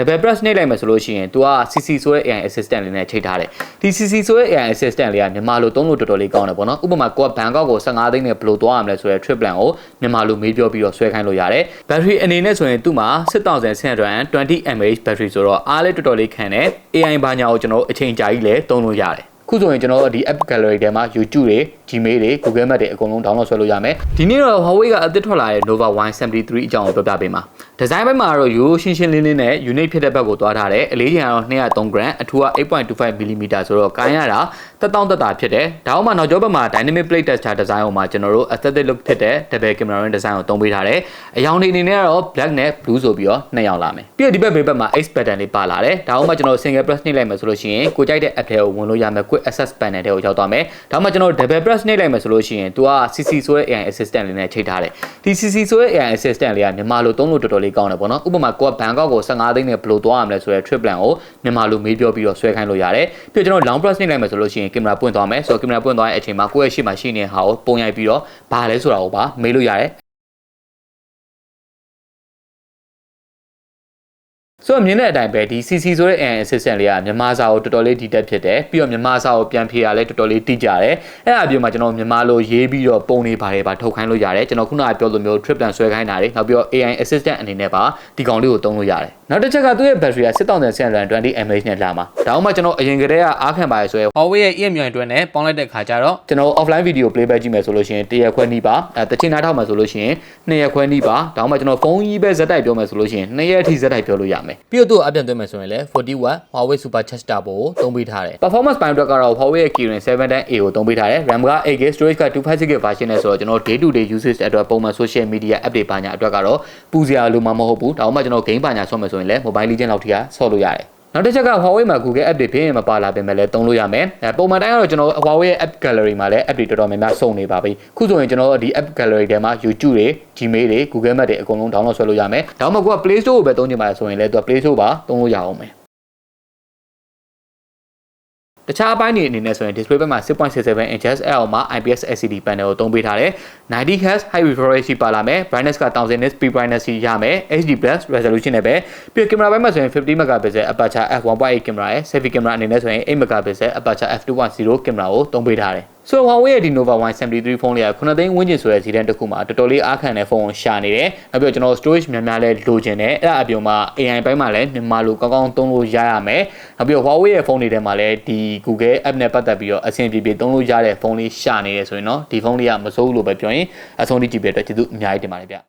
level press နှိပ်လိုက်မယ်ဆိုလို့ရှိရင် तू က CC ဆိုတဲ့ AI assistant လေးနဲ့ချိန်ထားတယ်ဒီ CC ဆိုတဲ့ AI assistant လေးကမြန်မာလိုသုံးလို့တော်တော်လေးကောင်းတယ်ပေါ့နော်ဥပမာကိုကဘန်ကောက်ကို15သိန်းနဲ့ဘယ်လိုသွားရမလဲဆိုတဲ့ trip plan ကိုမြန်မာလိုမေးပြောပြီးတော့ဆွဲခိုင်းလို့ရတယ် battery အနေနဲ့ဆိုရင်သူ့မှာ6620 mAh battery ဆိုတော့အားလည်းတော်တော်လေးခံတယ် AI ဘာညာကိုကျွန်တော်တို့အချိန်ကြာကြီးလည်းသုံးလို့ရတယ်ခုဆိုရင်ကျွန်တော်တို့ဒီ app gallery ထဲမှာ YouTube တွေ Gmail တွေ Google Map တွေအကုန်လုံး download ဆွဲလို့ရမယ်ဒီနေ့တော့ Huawei ကအသစ်ထွက်လာတဲ့ Nova Y73 အကြောင်းကိုပြောပြပေးမှာဒီဇိုင်းဘက်မှာတော့ရိုးရှင်းရှင်းလင်းလင်းနဲ့ unique ဖြစ်တဲ့ဘက်ကိုသွားထားတယ်အလေးချိန်ကတော့203 gram အထူက8.25 mm ဆိုတော့ကိုင်းရတာတက်တောင့်တက်တာဖြစ်တယ်ဒါအောင်မှနောက်ကျောဘက်မှာ dynamic plate tester design ဟိုမှာကျွန်တော်တို့ aesthetic look ဖြစ်တဲ့ double camera ring design ကိုသုံးပေးထားတယ်အရောင်တွေအနေနဲ့ကတော့ black နဲ့ blue ဆိုပြီးတော့နှစ်ရောင်လာမယ်ပြီးတော့ဒီဘက်ဘေးဘက်မှာ X pattern လေးပါလာတယ်ဒါအောင်မှကျွန်တော် single press နှိပ်လိုက်မယ်ဆိုလို့ရှိရင်ကိုကြိုက်တဲ့ app ထဲကိုဝင်လို့ရမယ် quick access panel ထဲကိုရောက်သွားမယ်ဒါမှကျွန်တော် double press နှိပ်လိုက်မယ်ဆိုလို့ရှိရင် तू က CC ဆိုတဲ့ AI assistant လေးနဲ့ချိန်ထားတယ်ဒီ CC ဆိုတဲ့ AI assistant လေးကမြန်မာလိုသုံးလို့တော်တော်လေးကောင်းတယ်ပေါ့နော်ဥပမာကိုကဘန်ကောက်ကို15သိန်းနဲ့ဘယ်လိုသွားရမလဲဆိုတဲ့ trip plan ကိုမြန်မာလိုမေးပြောပြီးတော့ဆွဲခိုင်းလို့ရတယ်ပြီးတော့ကျွန်တော် long press နှိပ်လိုက်မယ်ဆိုလို့ရှိရင်ကင်မရာပွင့်သွားမယ်ဆိုတော့ကင်မရာပွင့်သွားတဲ့အချိန်မှာကိုယ့်ရဲ့ရှေ့မှာရှိနေတဲ့ဟာကိုပုံရိုက်ပြီးတော့ဘာလဲဆိုတာကိုပါမေးလို့ရတယ် ဆိုတော့မြင်တဲ့အတိုင်းပဲဒီ CC ဆိုတဲ့ AI assistant လေးကမြန်မာစာကိုတော်တော်လေး detail ဖြစ်တယ်ပြီးတော့မြန်မာစာကိုပြန်ဖြေရလဲတော်တော်လေးတိကျတယ်အဲ့ဒါအပြင်မှာကျွန်တော်မြန်မာလိုရေးပြီးတော့ပုံတွေပါတယ်ပါထုတ်ခိုင်းလို့ရတယ်ကျွန်တော်ခုနကပြောလိုမျိုး trip plan ဆွဲခိုင်းတာတွေနောက်ပြီးတော့ AI assistant အနေနဲ့ပါဒီကောင်လေးကိုသုံးလို့ရတယ်နောက်တစ်ချက်ကသူ့ရဲ့ battery က6620 mAh နဲ့လာမှာဒါအောင်မှကျွန်တော်အရင်ကတည်းကအားခံပါရဆိုရယ် Huawei ရဲ့ EM အတွင်းနဲ့ပေါင်းလိုက်တဲ့ခါကျတော့ကျွန်တော် offline video playback ကြည့်မယ်ဆိုလို့ရှိရင်တရက်ခွဲနီးပါအဲတချင်နားထောက်မယ်ဆိုလို့ရှိရင်နှစ်ရက်ခွဲနီးပါဒါအောင်မှကျွန်တော်ဖုန်းကြီးပဲဇက်တိုက်ပြောမယ်ဆိုလို့ရှိရင်နှစ်ရက်အထိဇက်တိုက်ပြောလို့ရမယ်ပြီးတော့သူ့အပြန်သွင်းမယ်ဆိုရင်လည်း40 watt Huawei Super Charge Turbo ကိုသုံးပေးထားတယ် performance ပိုင်းအတွက်ကတော့ Huawei ရဲ့ Kirin 710A ကိုသုံးပေးထားတယ် RAM က 8GB storage က 256GB version နဲ့ဆိုတော့ကျွန်တော် day to day usage အတွက်ပုံမှန် social media app တွေပါညာအတွက်ကတော့ပူစရာလိုမှမဟုတ်ဘူးဒါအောင်မှကျွန်တော် game ပါညာဆော့မယ်ဆိုရင်လည်း mobile legend လောက်ထိကဆော့လို့ရတယ် နောက်တစ်ချက်က Huawei မှာ Google App တွေဖြစ်ရင်မပါလာပြင်မဲ့လည်းသုံးလို့ရမယ်။အဲပုံမှန်တိုင်းကတော့ကျွန်တော် Huawei ရဲ့ App Gallery မှာလည်း App တွေတော်တော်များများစုံနေပါပြီ။ခုဆိုရင်ကျွန်တော်ဒီ App Gallery ထဲမှာ YouTube တွေ Gmail တွေ Google Map တွေအကုန်လုံး download ဆွဲလို့ရမယ်။ဒါမှမဟုတ်က Play Store ကိုပဲသုံးချင်ပါဆိုရင်လည်းသူက Play Store ပါသုံးလို့ရအောင်မယ်။ တခြားအပိုင်းတွေအနေနဲ့ဆိုရင် display ဘက်မှာ6.67 inches အဲ့အောင်မှာ IPS LCD panel ကိုသုံးပေးထားတယ် 90 Hz high refresh ရှိပါလာမယ် brightness က 1000 nits peak brightness ရှိရမယ် HD plus resolution နဲ့ပဲပြီးတော့ကင်မရာဘက်မှာဆိုရင် 50 megapixel aperture f1.8 ကင်မရာရဲ့ selfie ကင်မရာအနေနဲ့ဆိုရင် 8 megapixel aperture f2.0 ကင်မရာကိုသုံးပေးထားတယ် ဆိုတော့ Huawei ရဲ့ဒီ Nova Y73 ဖုန်းလေးက9သိန်းဝန်းကျင်ဆိုတဲ့စီတန်းတစ်ခုမှာတော်တော်လေးအားခံတဲ့ဖုန်းကိုရှာနေတယ်။နောက်ပြီးတော့ကျွန်တော် storage များများလဲလိုချင်တယ်။အဲ့ဒါအပြင်မှာ AI ဘက်မှာလည်းမြန်မာလိုကောင်းကောင်းသုံးလို့ရရမယ်။နောက်ပြီးတော့ Huawei ရဲ့ဖုန်းတွေထဲမှာလည်းဒီ Google App နဲ့ပတ်သက်ပြီးတော့အဆင်ပြေပြေသုံးလို့ရတဲ့ဖုန်းလေးရှာနေတယ်ဆိုရင်တော့ဒီဖုန်းလေးကမစိုးဘူးလို့ပဲပြောရင်အဆုံးထိကြည့်ပြတဲ့အတွက်ကျေးဇူးအများကြီးတင်ပါတယ်ဗျ။